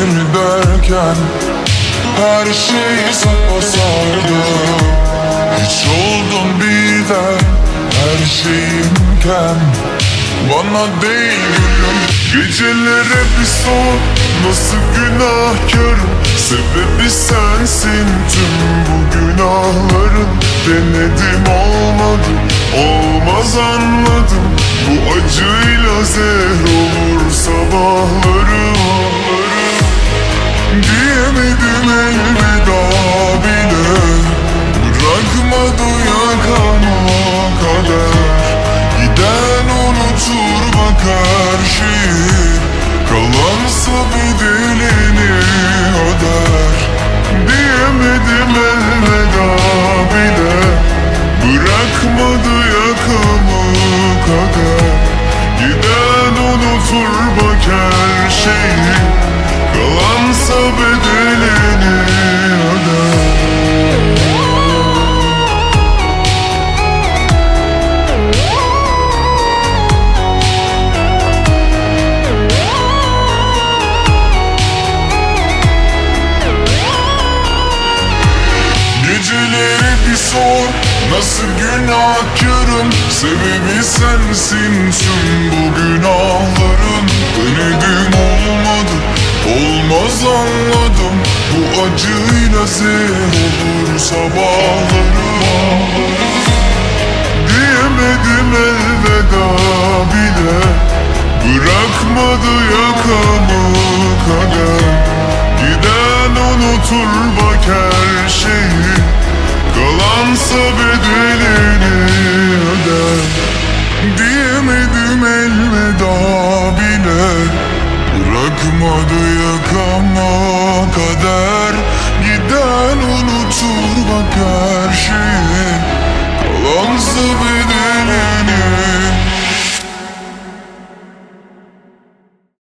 ben Her şeyi sapasardım Hiç oldun birden Her şeyimken. Bana değil gülüm Gecelere bir sor Nasıl günahkarım Sebebi sensin tüm bu günahların. Denedim olmadı. Olmaz anladım. Bu acıyla zehir olur kader Giden unutur bak her şeyi. Kalansa bedelini sor. Nasıl günahkarım? Sebebi sensin tüm bu günahların. Denedim olmadı. Olmaz anladım. Bu acıyla zehir olur sabahlarım. Diyemedim elveda bile. Bırakmadı yakamı kader Giden unutur bak Diyemedim elveda bile. Bırakmadı yakama kader Giden şeyi